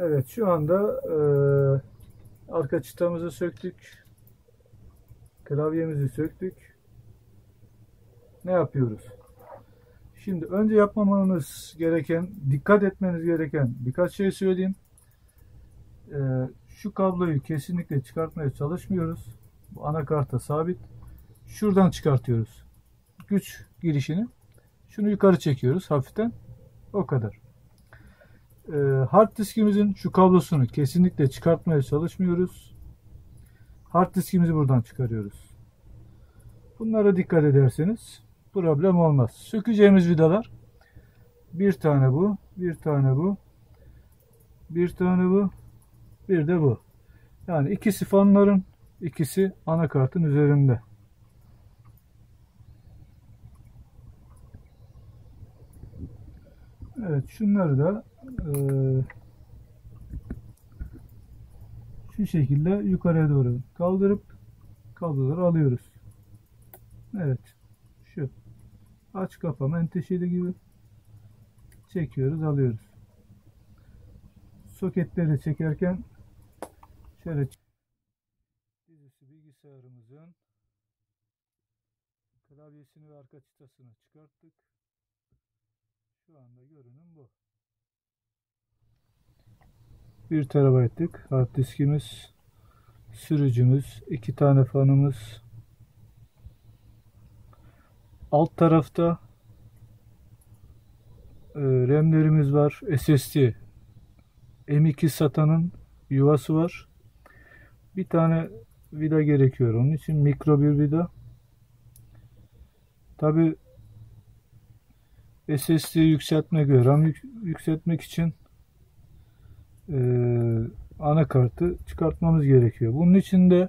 Evet şu anda e, arka çıtamızı söktük. Klavyemizi söktük. Ne yapıyoruz? Şimdi önce yapmamamız gereken, dikkat etmeniz gereken birkaç şey söyleyeyim. E, şu kabloyu kesinlikle çıkartmaya çalışmıyoruz. Bu anakarta sabit. Şuradan çıkartıyoruz. Güç girişini. Şunu yukarı çekiyoruz hafiften. O kadar. Ee, hard diskimizin şu kablosunu kesinlikle çıkartmaya çalışmıyoruz. Hard diskimizi buradan çıkarıyoruz. Bunlara dikkat ederseniz problem olmaz. Sökeceğimiz vidalar bir tane bu, bir tane bu, bir tane bu, bir de bu. Yani ikisi fanların, ikisi anakartın üzerinde. Evet şunları da e, şu şekilde yukarıya doğru kaldırıp kabloları alıyoruz. Evet. Şu. Aç kapa menteşeli gibi çekiyoruz alıyoruz. Soketleri çekerken şöyle dizisi bilgisayarımızın klavyesini ve arka çıtasını çıkarttık. Şu anda görünüm bu. 1 terabaytlık hard diskimiz, sürücümüz, iki tane fanımız. Alt tarafta e, RAM'lerimiz var. SSD M2 SATA'nın yuvası var. Bir tane vida gerekiyor onun için mikro bir vida. Tabi SSD yükseltmek ve yükseltmek için e, anakartı çıkartmamız gerekiyor. Bunun için de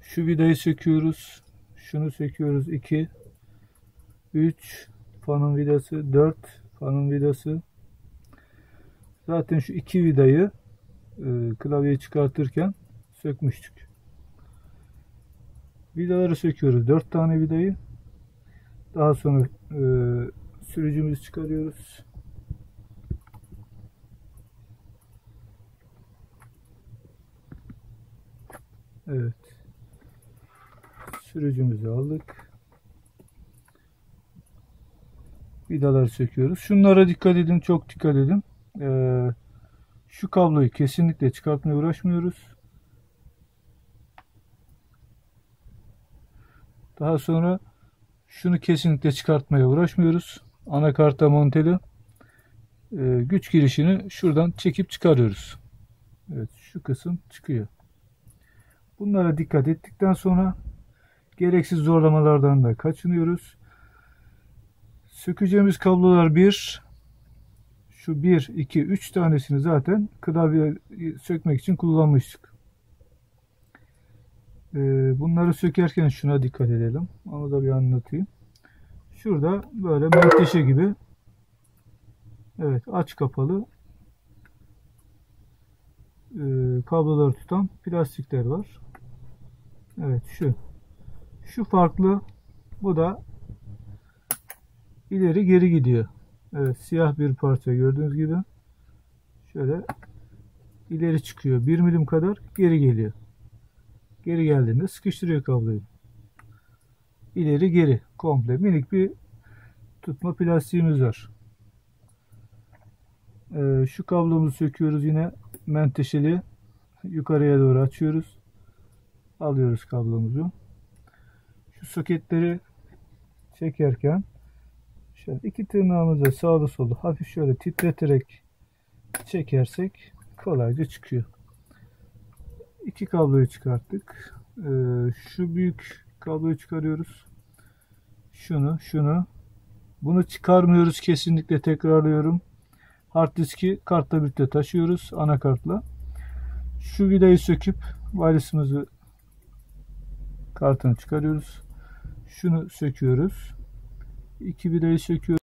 şu vidayı söküyoruz. Şunu söküyoruz. 2 3 fanın vidası 4 fanın vidası zaten şu iki vidayı e, klavyeyi çıkartırken sökmüştük. Vidaları söküyoruz. 4 tane vidayı daha sonra e, sürücümüzü çıkarıyoruz. Evet. Sürücümüzü aldık. Vidaları söküyoruz. Şunlara dikkat edin. Çok dikkat edin. Ee, şu kabloyu kesinlikle çıkartmaya uğraşmıyoruz. Daha sonra şunu kesinlikle çıkartmaya uğraşmıyoruz. Anakarta monteli e, güç girişini şuradan çekip çıkarıyoruz. Evet şu kısım çıkıyor. Bunlara dikkat ettikten sonra gereksiz zorlamalardan da kaçınıyoruz. Sökeceğimiz kablolar bir şu 1, 2, 3 tanesini zaten klavye sökmek için kullanmıştık. Ee, bunları sökerken şuna dikkat edelim. Onu da bir anlatayım. Şurada böyle menteşe gibi evet aç kapalı e, kabloları tutan plastikler var. Evet şu. Şu farklı. Bu da ileri geri gidiyor. Evet siyah bir parça gördüğünüz gibi. Şöyle ileri çıkıyor. 1 milim kadar geri geliyor. Geri geldiğinde sıkıştırıyor kabloyu. İleri geri komple minik bir tutma plastiğimiz var. Ee, şu kablomuzu söküyoruz yine menteşeli yukarıya doğru açıyoruz. Alıyoruz kablomuzu. Şu soketleri çekerken şöyle iki tırnağımızla sağda solda hafif şöyle titreterek çekersek kolayca çıkıyor. İki kabloyu çıkarttık. Ee, şu büyük kabloyu çıkarıyoruz. Şunu, şunu. Bunu çıkarmıyoruz kesinlikle tekrarlıyorum. Hard diski kartla birlikte taşıyoruz anakartla. Şu vidayı söküp wireless'ımızı kartını çıkarıyoruz. Şunu söküyoruz. İki vidayı söküyoruz.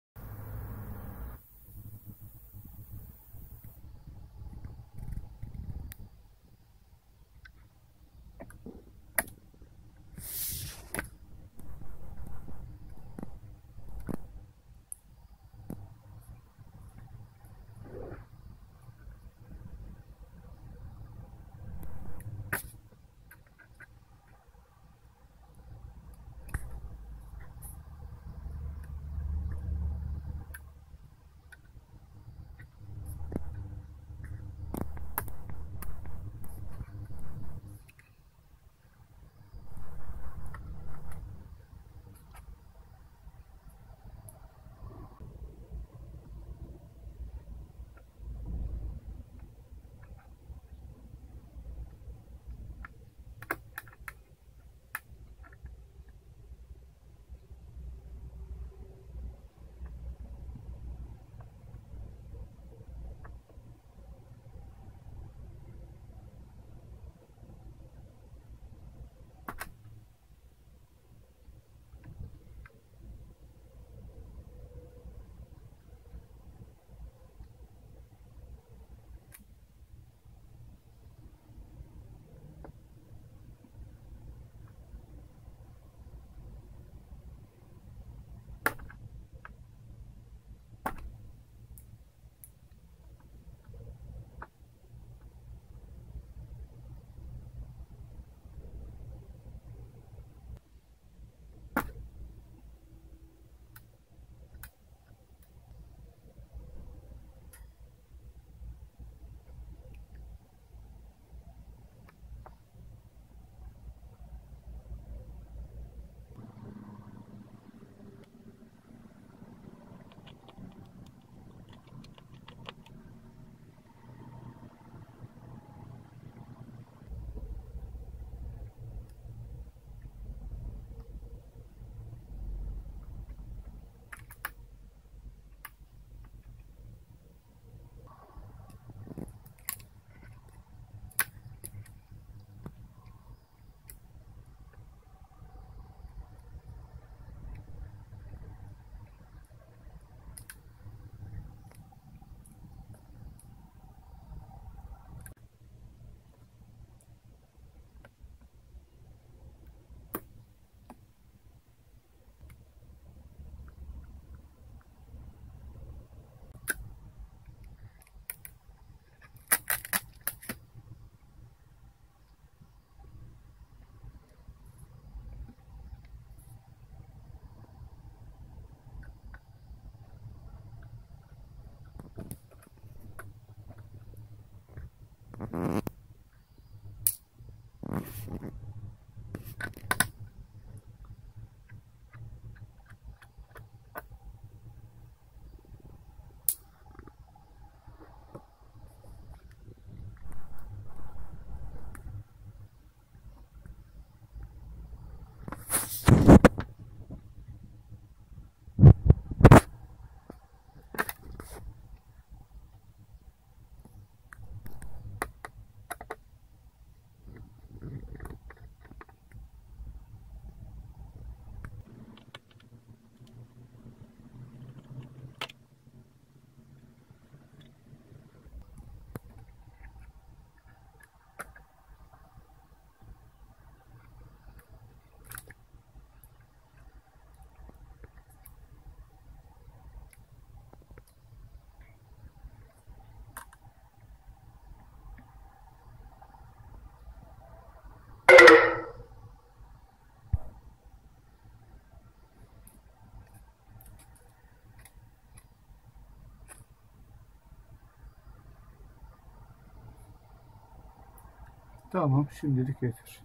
Tamam şimdilik yeter.